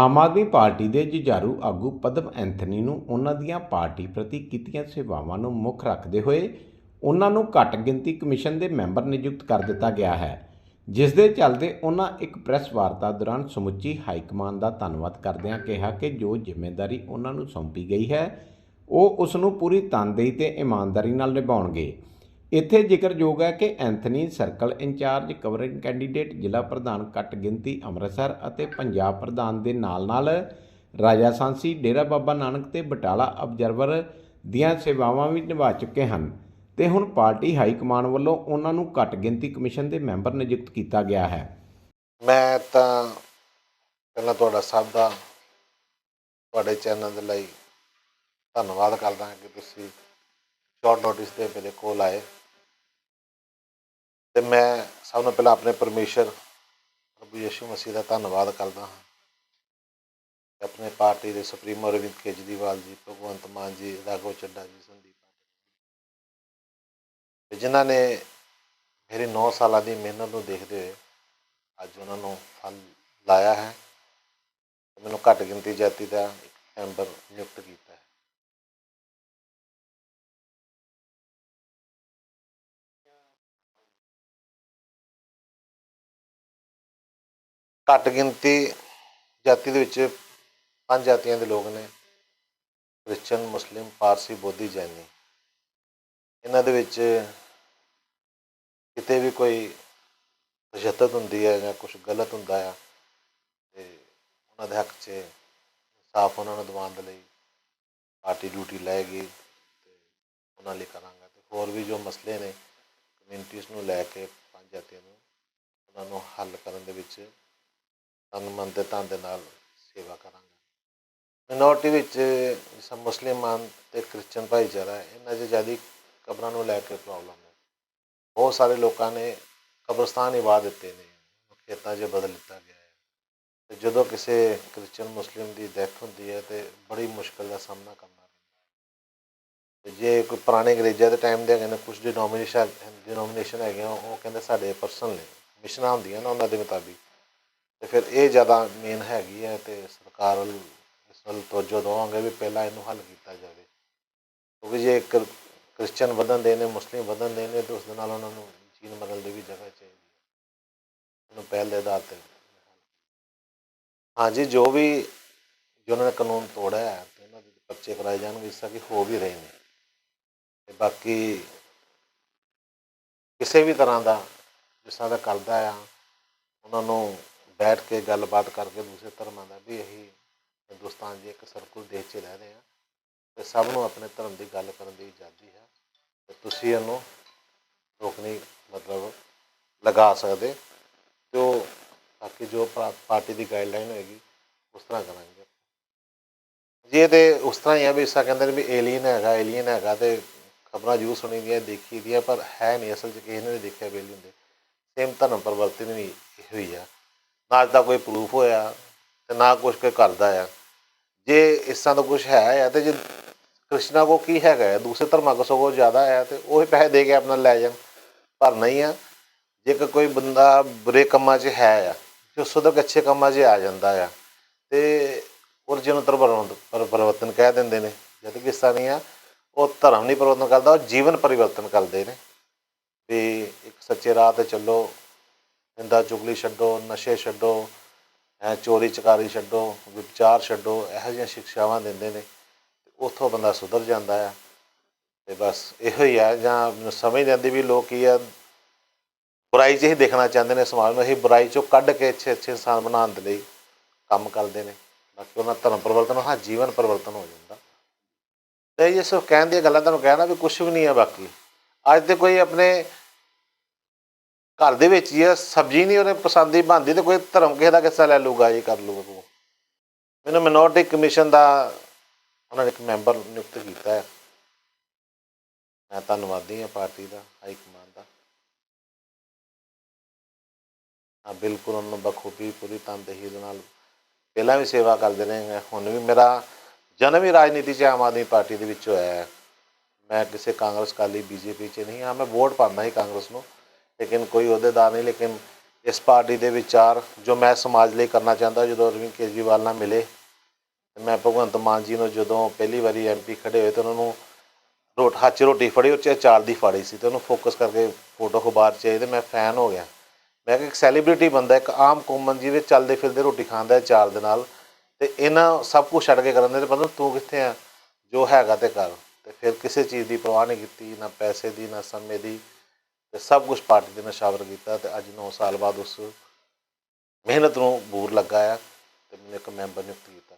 Aam Aadmi party ਦੇ ਜੁਝਾਰੂ ਆਗੂ ਪਦਮ ਐਂਥਨੀ ਨੂੰ ਉਹਨਾਂ ਦੀਆਂ ਪਾਰਟੀ ਪ੍ਰਤੀ ਕੀਤੀਆਂ ਸੇਵਾਵਾਂ ਨੂੰ ਮੁੱਖ ਰੱਖਦੇ ਹੋਏ ਉਹਨਾਂ ਨੂੰ ਘੱਟ ਗਿਣਤੀ ਕਮਿਸ਼ਨ ਦੇ ਮੈਂਬਰ ਨਿਯੁਕਤ ਕਰ ਦਿੱਤਾ ਗਿਆ ਹੈ, ਜਿਸ ਦੇ ਚੱਲਦੇ ਉਹਨਾਂ ਇੱਕ ਪ੍ਰੈਸ ਵਾਰਤਾ ਦੌਰਾਨ ਸਮੁੱਚੀ ਹਾਈ ਕਮਾਨ ਦਾ ਧੰਨਵਾਦ ਕਰਦਿਆਂ ਕਿਹਾ ਕਿ ਜੋ ਜ਼ਿੰਮੇਵਾਰੀ ਉਹਨਾਂ ਨੂੰ ਸੌਂਪੀ ਗਈ ਹੈ, ਉਹ ਉਸ ਨੂੰ ਪੂਰੀ ਤਨਦੇਹੀ ਤੇ ਇਮਾਨਦਾਰੀ ਨਾਲ ਨਿਭਾਉਣਗੇ। ਇੱਥੇ ਜ਼ਿਕਰਯੋਗ ਹੈ ਕਿ Anthony circle incharge covering candidate ਜ਼ਿਲ੍ਹਾ ਪ੍ਰਧਾਨ ਘੱਟ ਗਿਣਤੀ ਅੰਮ੍ਰਿਤਸਰ ਅਤੇ ਪੰਜਾਬ ਪ੍ਰਧਾਨ ਦੇ ਨਾਲ-ਨਾਲ ਰਾਜਾ ਸਾਂਸੀ, ਡੇਰਾ ਬਾਬਾ ਨਾਨਕ ਤੇ ਬਟਾਲਾ ਅਬਜ਼ਰਵਰ ਦੀਆਂ ਸੇਵਾਵਾਂ ਵੀ ਨਿਭਾ ਚੁੱਕੇ ਹਨ ਤੇ ਹੁਣ ਪਾਰਟੀ ਹਾਈ ਕਮਾਨ ਵੱਲੋਂ ਉਹਨਾਂ ਨੂੰ ਘੱਟ ਗਿਣਤੀ ਕਮਿਸ਼ਨ ਦੇ ਮੈਂਬਰ ਨਿਯੁਕਤ ਕੀਤਾ ਗਿਆ ਹੈ। ਮੈਂ ਤਾਂ ਪਹਿਲਾਂ ਤੁਹਾਡਾ ਸਭ ਦਾ, ਤੁਹਾਡੇ ਚੈਨਲ ਦੇ ਲਈ ਧੰਨਵਾਦ ਕਰਦਾ ਕਿ ਤੁਸੀਂ ਸ਼ਾਰਟ ਨੋਟਿਸ ਤੇ ਮੇਰੇ ਕੋਲ ਆਏ। ਤੇ ਮੈਂ ਸਭ ਤੋਂ ਪਹਿਲਾਂ ਆਪਣੇ ਪਰਮੇਸ਼ਰ, ਪ੍ਰਭੂ ਯਿਸੂ ਮਸੀਹ ਦਾ ਧੰਨਵਾਦ ਕਰਦਾ ਹਾਂ। ਆਪਣੇ ਪਾਰਟੀ ਦੇ ਸੁਪਰੀਮੋ ਅਰਵਿੰਦ ਕੇਜਰੀਵਾਲ ਜੀ, ਭਗਵੰਤ ਮਾਨ ਜੀ, ਰਾਘਵ ਚੱਡਾ ਜੀ, ਸੰਦੀਪ ਤੇ ਜਿਨ੍ਹਾਂ ਨੇ ਮੇਰੀ 9 ਸਾਲਾਂ ਦੀ ਮਿਹਨਤ ਨੂੰ ਦੇਖਦੇ ਹੋਏ ਅੱਜ ਉਹਨਾਂ ਨੂੰ ਫਲ ਲਾਇਆ ਹੈ ਮੈਨੂੰ ਘੱਟ ਗਿਣਤੀ ਜਾਤੀ ਦਾ ਇੱਕ ਮੈਂਬਰ ਨਿਯੁਕਤ ਕੀਤਾ ਹੈ। ਘੱਟ ਗਿਣਤੀ ਜਾਤੀ ਦੇ ਵਿੱਚ ਪੰਜ ਜਾਤੀਆਂ ਦੇ ਲੋਕ ਨੇ, ਕ੍ਰਿਸਚਨ, ਮੁਸਲਿਮ, ਪਾਰਸੀ, ਬੋਧੀ, ਜੈਨੀ। ਇਹਨਾਂ ਦੇ ਵਿੱਚ ਕਿਤੇ ਵੀ ਕੋਈ ਤਸ਼ੱਦਦ ਹੁੰਦੀ ਹੈ ਜਾਂ ਕੁਝ ਗਲਤ ਹੁੰਦਾ ਆ, ਤੇ ਉਹਨਾਂ ਦੇ ਹੱਕ 'ਚ ਇਨਸਾਫ਼ ਉਹਨਾਂ ਨੂੰ ਦਿਵਾਉਣ ਦੇ ਲਈ ਪਾਰਟੀ ਡਿਊਟੀ ਲਏਗੀ ਤੇ ਉਹਨਾਂ ਲਈ ਕਰਾਂਗਾ। ਤੇ ਹੋਰ ਵੀ ਜੋ ਮਸਲੇ ਨੇ, ਕਮਿਊਨਿਟੀਜ਼ ਨੂੰ ਲੈ ਕੇ ਪੰਜ ਜਾਤੀਆਂ ਨੂੰ, ਉਹਨਾਂ ਨੂੰ ਹੱਲ ਕਰਨ ਦੇ ਵਿੱਚ ਤਨ ਮਨ ਤੇ ਤਨ ਦੇ ਨਾਲ ਸੇਵਾ ਕਰਾਂਗਾ। ਮਿਨੋਰਟੀ ਵਿੱਚ ਜਿਸ ਤਰ੍ਹਾਂ ਮੁਸਲਮਾਨ ਤੇ ਕ੍ਰਿਸਚਨ ਭਾਈਚਾਰਾ ਹੈ, ਇਹਨਾਂ 'ਚ ਜ਼ਿਆਦਾ ਕਬਰਾਂ ਨੂੰ ਲੈ ਕੇ ਪ੍ਰੋਬਲਮ ਹੈ। ਬਹੁਤ ਸਾਰੇ ਲੋਕਾਂ ਨੇ ਕਬਰਸਤਾਨ ਹੀ ਵਾਹ ਦਿੱਤੇ ਨੇ, ਖੇਤਾਂ 'ਚ ਬਦਲ ਦਿੱਤਾ ਗਿਆ ਹੈ। ਤੇ ਜਦੋਂ ਕਿਸੇ ਕ੍ਰਿਸਚਨ ਮੁਸਲਿਮ ਦੀ ਡੈਥ ਹੁੰਦੀ ਹੈ ਤੇ ਬੜੀ ਮੁਸ਼ਕਲ ਦਾ ਸਾਹਮਣਾ ਕਰਨਾ ਪੈਂਦਾ। ਹੈ ਤੇ ਜੇ ਕੋਈ ਪੁਰਾਣੇ ਅੰਗਰੇਜ਼ਾਂ ਦੇ ਟਾਈਮ ਦੇ ਹੈਗੇ ਨੇ ਕੁਝ ਡਿਨੋਮੀਨੇਸ਼ਨ ਡਿਨੋਮੀਨੇਸ਼ਨ ਹੈਗੇ ਉਹ ਕਹਿੰਦੇ ਸਾਡੇ ਪਰਸਨਲ ਨੇ। ਮਿਸ਼ਨਾਂ ਹੁੰਦੀਆਂ ਨਾ ਉਹਨਾਂ ਦੇ ਮੁਤਾਬਿਕ। ਤੇ ਫਿਰ ਇਹ ਜ਼ਿਆਦਾ ਮੇਨ ਹੈਗੀ ਹੈ ਤੇ ਸਰਕਾਰ ਵੱਲ, ਇਸ ਵੱਲ ਤਵੱਜੋ ਦੇਵਾਂਗੇ ਵੀ ਪਹਿਲਾਂ ਇਹਨੂੰ ਹੱਲ ਕੀਤਾ ਜਾਵੇ। ਕਿਉਂਕਿ ਜੇ ਇੱਕ ਕ੍ਰਿਸਚਨ ਵਧਣ ਦੇ ਨੇ, ਮੁਸਲਿਮ ਵਧਣ ਦੇ ਨੇ, ਤੇ ਉਸ ਦੇ ਨਾਲ ਉਹਨਾਂ ਨੂੰ ਜੀਣ ਮਰਨ ਦੀ ਵੀ ਜਗ੍ਹਾ ਚਾਹੀਦੀ ਹੈ। ਉਹਨੂੰ ਪਹਿਲ ਦੇ ਆਧਾਰ ਤੇ। ਹਾਂਜੀ, ਜੋ ਵੀ, ਜੋ ਉਹਨਾਂ ਨੇ ਕਾਨੂੰਨ ਤੋੜਿਆ ਹੈ, ਤੇ ਉਹਨਾਂ ਦੇ ਪਰਚੇ ਕਰਾਏ ਜਾਣਗੇ ਇਸ ਤਰ੍ਹਾਂ ਕਿ ਹੋ ਵੀ ਰਹੇ ਨੇ। ਤੇ ਬਾਕੀ ਕਿਸੇ ਵੀ ਤਰ੍ਹਾਂ ਦਾ, ਜਿਸ ਤਰ੍ਹਾਂ ਦਾ ਕਰਦਾ ਆ, ਉਹਨਾਂ ਨੂੰ ਬੈਠ ਕੇ ਗੱਲਬਾਤ ਕਰਕੇ ਦੂਸਰੇ ਧਰਮਾਂ ਦਾ ਵੀ ਇਹੀ ਹਿੰਦੁਸਤਾਨ ਦੀ ਇੱਕ ਸਰਕੁਲ ਦੇਸ਼ 'ਚ ਰਹਿ ਰਹੇ ਹਾਂ। ਅਤੇ ਸਭ ਨੂੰ ਆਪਣੇ ਧਰਮ ਦੀ ਗੱਲ ਕਰਨ ਦੀ ਆਜ਼ਾਦੀ ਹੈ। ਤੇ ਤੁਸੀਂ ਇਹਨੂੰ ਰੋਕਣੀ ਮਤਲਬ ਲਗਾ ਸਕਦੇ। ਤੇ ਉਹ ਬਾਕੀ ਜੋ ਪਾਰਟੀ ਦੀ ਗਾਈਡਲਾਈਨ ਹੋਏਗੀ, ਉਸ ਤਰ੍ਹਾਂ ਕਰਾਂਗੇ। ਜੇ ਤੇ ਉਸ ਤਰ੍ਹਾਂ ਹੀ ਆ ਵੀ ਇਸਾ ਕਹਿੰਦੇ ਨੇ ਵੀ ਏਲੀਅਨ ਹੈਗਾ ਏਲੀਅਨ ਹੈਗਾ ਤੇ ਖਬਰਾਂ ਜੂ ਸੁਣੀ ਦੀਆਂ ਦੇਖੀ ਦੀਆਂ ਪਰ ਹੈ ਨਹੀਂ, ਅਸਲ 'ਚ ਕਿਸੇ ਨੇ ਨਹੀਂ ਦੇਖਿਆ ਏਲੀਅਨ ਦੇ। ਸੇਮ ਧਰਮ ਪਰਿਵਰਤਨ ਵੀ ਇਹੋ ਹੀ ਆ। ਨਾ ਅੱਜ ਦਾ ਕੋਈ ਪ੍ਰੂਫ ਹੋਇਆ ਤੇ ਨਾ ਕੁਝ ਕੋਈ ਕਰਦਾ ਆ। ਜੇ ਇਸ ਤਰ੍ਹਾਂ ਦਾ ਕੁਝ ਹੈ ਆ ਤੇ ਜੇ ਕ੍ਰਿਸ਼ਨਾ ਕੋ ਕੀ ਹੈਗਾ ਹੈ ਦੂਸਰੇ ਧਰਮਾਂ ਕੋ ਸਗੋਂ ਜ਼ਿਆਦਾ ਹੈ ਤੇ ਉਹ ਪੈਸੇ ਦੇ ਕੇ ਆਪਣਾ ਲੈ ਜਾਣ, ਪਰ ਨਹੀਂ ਆ। ਜੇਕਰ ਕੋਈ ਬੰਦਾ ਬੁਰੇ ਕੰਮਾਂ 'ਚ ਹੈ ਆ ਜੋ ਉਸ ਤੋਂ ਅੱਛੇ ਕੰਮਾਂ 'ਚ ਆ ਜਾਂਦਾ ਆ ਤੇ ਔਰ ਜਿਹਨੂੰ ਧਰਮ ਪਰ ਪਰਿਵਰਤਨ ਕਹਿ ਦਿੰਦੇ ਨੇ, ਜਦ ਕਿ ਇਸ ਤਰ੍ਹਾਂ ਨਹੀਂ ਆ ਉਹ ਧਰਮ ਨਹੀਂ ਪਰਿਵਰਤਨ ਕਰਦਾ, ਉਹ ਜੀਵਨ ਪਰਿਵਰਤਨ ਕਰਦੇ ਨੇ। ਵੀ ਇੱਕ ਸੱਚੇ ਰਾਹ ਤੇ ਚੱਲੋ ਨਿੰਦਾ ਚੁਗਲੀ ਛੱਡੋ, ਨਸ਼ੇ ਛੱਡੋ, ਐ ਚੋਰੀ ਚਕਾਰੀ ਛੱਡੋ, ਵਿਚਾਰ ਛੱਡੋ, ਇਹੋ ਜਿਹੀਆਂ ਸਿੱਖਿਆਵਾਂ ਦਿੰਦੇ ਨੇ ਤੇ ਉੱਥੋਂ ਬੰਦਾ ਸੁਧਰ ਜਾਂਦਾ ਆ। ਤੇ ਬਸ ਇਹੋ ਹੀ ਆ, ਜਾਂ ਸਮਝ ਜਾਂਦੀ ਵੀ ਲੋਕ ਕੀ ਆ, ਬੁਰਾਈ 'ਚ ਹੀ ਦੇਖਣਾ ਚਾਹੁੰਦੇ ਨੇ ਸਮਾਜ ਨੂੰ, ਇਹ ਬੁਰਾਈ 'ਚੋਂ ਕੱਢ ਕੇ ਅੱਛੇ ਅੱਛੇ ਇਨਸਾਨ ਬਣਾਉਣ ਦੇ ਲਈ ਕੰਮ ਕਰਦੇ ਨੇ। ਬਾਕੀ ਉਹਨਾਂ ਧਰਮ ਪਰਿਵਰਤਨ ਹਾਂ ਜੀਵਨ ਪਰਿਵਰਤਨ ਹੋ ਜਾਂਦਾ। ਤੇ ਇਹ ਸਿਰਫ ਕਹਿਣ ਦੀਆਂ ਗੱਲਾਂ ਤੁਹਾਨੂੰ ਕਹਿਣਾ ਵੀ ਕੁਝ ਵੀ ਨਹੀਂ ਹੈ ਬਾਕੀ। ਅੱਜ ਤੇ ਕੋਈ ਆਪਣੇ ਘਰ ਦੇ ਵਿੱਚ ਹੀ ਹੈ ਸਬਜ਼ੀ ਨਹੀਂ ਉਹਨੇ ਪਸੰਦ ਹੀ ਬਣਦੀ ਤੇ ਕੋਈ ਧਰਮ ਕਿਸੇ ਦਾ ਕਿੱਸਾ ਲੈ ਲੂਗਾ, ਇਹ ਕਰ ਲੂਗਾ ਤੂੰ। ਮੈਨੂੰ ਮਿਨੋਰਟੀ ਕਮਿਸ਼ਨ ਦਾ ਉਹਨਾਂ ਨੇ ਇੱਕ ਮੈਂਬਰ ਨਿਯੁਕਤ ਕੀਤਾ ਹੈ। ਮੈਂ ਧੰਨਵਾਦੀ ਹਾਂ ਪਾਰਟੀ ਦਾ, ਹਾਈ ਕਮਾਂਡ ਦਾ। ਹਾਂ, ਬਿਲਕੁਲ ਉਹਨਾਂ ਨੂੰ ਬਖੂਬੀ ਪੂਰੀ ਤਨਦੇਹੀ ਦੇ ਨਾਲ ਪਹਿਲਾਂ ਵੀ ਸੇਵਾ ਕਰਦੇ ਰਹੇ ਹੁਣ ਵੀ ਮੇਰਾ ਜਨਮ ਹੀ ਰਾਜਨੀਤੀ 'ਚ ਆਮ ਆਦਮੀ ਪਾਰਟੀ ਦੇ ਵਿੱਚ ਹੋਇਆ ਹੈ। ਮੈਂ ਕਿਸੇ ਕਾਂਗਰਸ ਕਾਲੀ ਬੀਜੇਪੀ 'ਚ ਨਹੀਂ, ਹਾਂ, ਮੈਂ ਵੋਟ ਪਾਉਂਦਾ ਹੀ ਕਾਂਗਰਸ ਨੂੰ। ਲੇਕਿਨ ਕੋਈ ਅਹੁਦੇਦਾਰ ਨਹੀਂ, ਲੇਕਿਨ ਇਸ ਪਾਰਟੀ ਦੇ ਵਿਚਾਰ ਜੋ ਮੈਂ ਸਮਾਜ ਲਈ ਕਰਨਾ ਚਾਹੁੰਦਾ, ਜਦੋਂ ਅਰਵਿੰਦ ਕੇਜਰੀਵਾਲ ਨਾਲ ਮਿਲੇ ਮੈਂ ਭਗਵੰਤ ਮਾਨ ਜੀ ਨੂੰ ਜਦੋਂ ਪਹਿਲੀ ਵਾਰੀ ਐਮਪੀ ਖੜੇ ਹੋਏ, ਤਾਂ ਉਹਨਾਂ ਨੂੰ ਰੋਟ, ਹੱਥ ਰੋਟੀ ਫੜੀ ਉਹ 'ਚ ਚਾਰ ਦੀ ਫੜੀ ਸੀ, ਤੇ ਉਹਨੂੰ ਫੋਕਸ ਕਰਕੇ ਫੋਟੋ ਖੁਬਾਰ 'ਚ ਆਈ ਤੇ ਮੈਂ ਫੈਨ ਹੋ ਗਿਆ। ਮੈਂ ਕਿ ਇੱਕ ਸੈਲੀਬ੍ਰਿਟੀ ਬੰਦਾ, ਇੱਕ ਆਮ ਕਾਮਨ ਜਿਹਦੇ ਚੱਲਦੇ ਫਿਰਦੇ ਰੋਟੀ ਖਾਂਦਾ ਹੈ ਚਾਰ ਦੇ ਨਾਲ, ਤੇ ਇਹਨਾਂ ਸਭ ਕੁਝ ਛੱਡ ਕੇ ਕਰਨ ਦੇ, ਤੇ ਪਤਾ ਤੂੰ ਕਿੱਥੇ ਆ, ਜੋ ਹੈਗਾ ਤੇ ਕਰ, ਤੇ ਫਿਰ ਕਿਸੇ ਚੀਜ਼ ਦੀ ਪਰਵਾਹ ਨਹੀਂ ਕੀਤੀ, ਨਾ ਪੈਸੇ ਦੀ, ਨਾ ਸਮੇਂ ਦੀ। ਤੇ ਸਭ ਕੁਝ ਪਾਰਟੀ ਦੇ ਨਸ਼ਾਵਰ ਕੀਤਾ ਤੇ ਅੱਜ 9 ਸਾਲ ਬਾਅਦ ਉਸ ਮਿਹਨਤ ਨੂੰ ਬੂਰ ਲੱਗਾ ਆ ਤੇ ਮੈਨੂੰ ਇੱਕ ਮੈਂਬਰ ਨਿਯੁਕਤ ਕੀਤਾ।